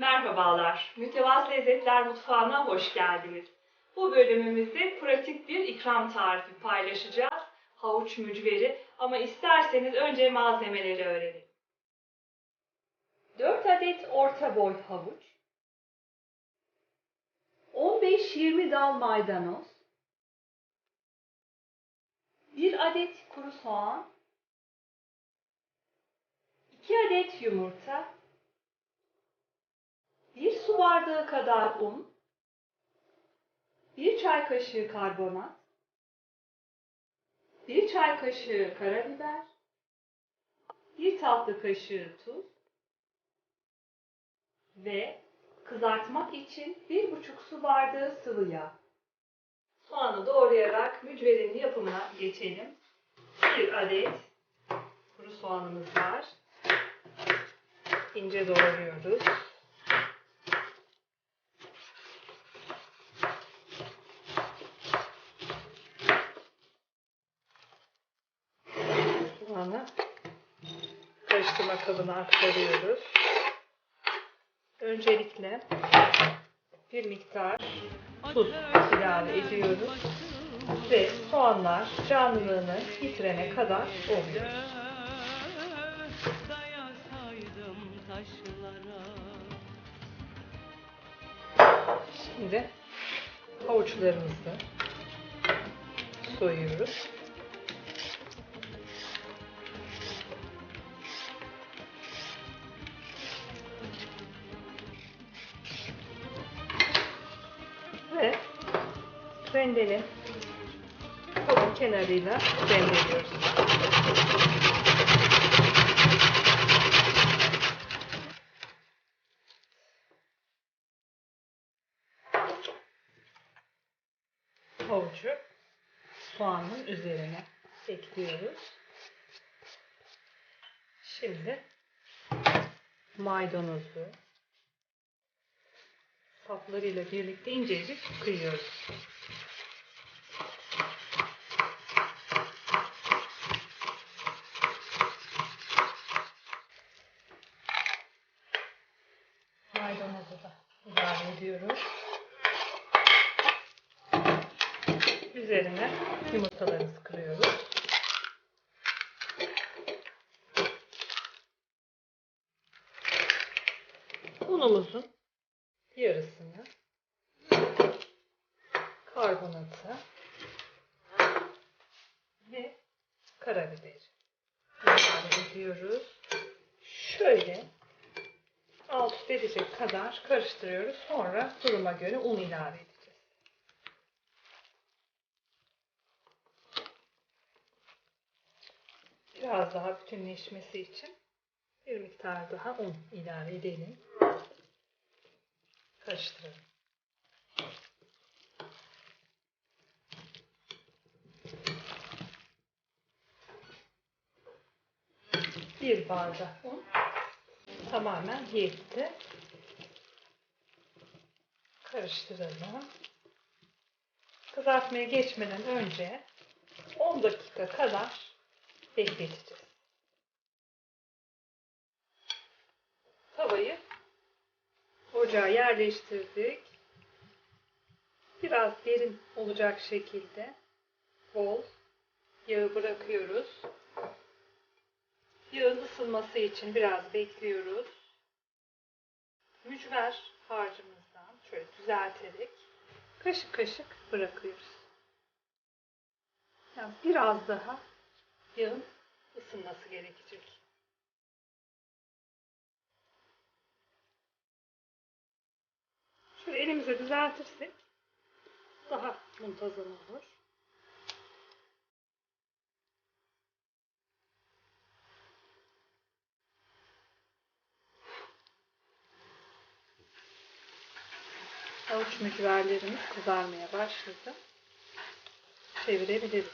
Merhabalar, Mütevaz Lezzetler Mutfağı'na hoş geldiniz. Bu bölümümüzde pratik bir ikram tarifi paylaşacağız. Havuç mücveri ama isterseniz önce malzemeleri öğrenelim. 4 adet orta boy havuç, 15-20 dal maydanoz, 1 adet kuru soğan, 2 adet yumurta, 1 su bardağı kadar un, 1 çay kaşığı karbonat, 1 çay kaşığı karabiber, 1 tatlı kaşığı tuz ve kızartmak için 1,5 su bardağı sıvı yağ. Soğanı doğrayarak mücverin yapımına geçelim. 1 adet kuru soğanımız var. İnce doğruyoruz. Soğanı kabına aktarıyoruz. Öncelikle bir miktar tuz ilave ediyoruz ve soğanlar canlılığını yitirene kadar taşlara Şimdi havuçlarımızı soyuyoruz. Rendeli kabın kenarıyla rendeliyoruz. havucu soğanın üzerine ekliyoruz. Şimdi maydanozu saplarıyla birlikte incecik kıyıyoruz. Maydanozu da ilave ediyoruz. Üzerine yumurtalarımızı kırıyoruz. Unumuzun yarısını karbonatı ve karabiberi ilave ediyoruz. Şöyle alt edecek kadar karıştırıyoruz. Sonra duruma göre un ilave edeceğiz. Biraz daha bütünleşmesi için bir miktar daha un ilave edelim. Karıştıralım. Bir bardak un tamamen yetti. Karıştıralım. Kızartmaya geçmeden önce 10 dakika kadar bekleteceğiz. Tavayı ocağa yerleştirdik. Biraz derin olacak şekilde bol yağı bırakıyoruz. Yağın ısınması için biraz bekliyoruz. Mücver harcımızdan şöyle düzelterek kaşık kaşık bırakıyoruz. Yani biraz daha yağın ısınması gerekecek. Şöyle elimize düzeltirsek daha muntazam olur. Avuç mücverlerimiz kızarmaya başladı. Çevirebiliriz.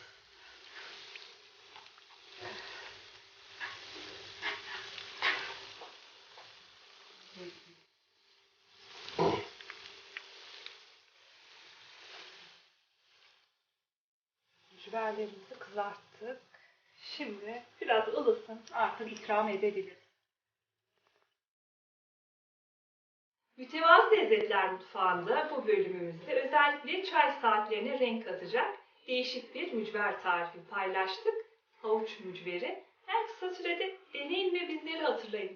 Mücverlerimizi kızarttık. Şimdi biraz ılısın artık ikram edebiliriz. Mütevazı Lezzetler Mutfağı'nda bu bölümümüzde özellikle çay saatlerine renk katacak değişik bir mücver tarifi paylaştık. Havuç mücveri. En kısa sürede deneyin ve bizleri hatırlayın.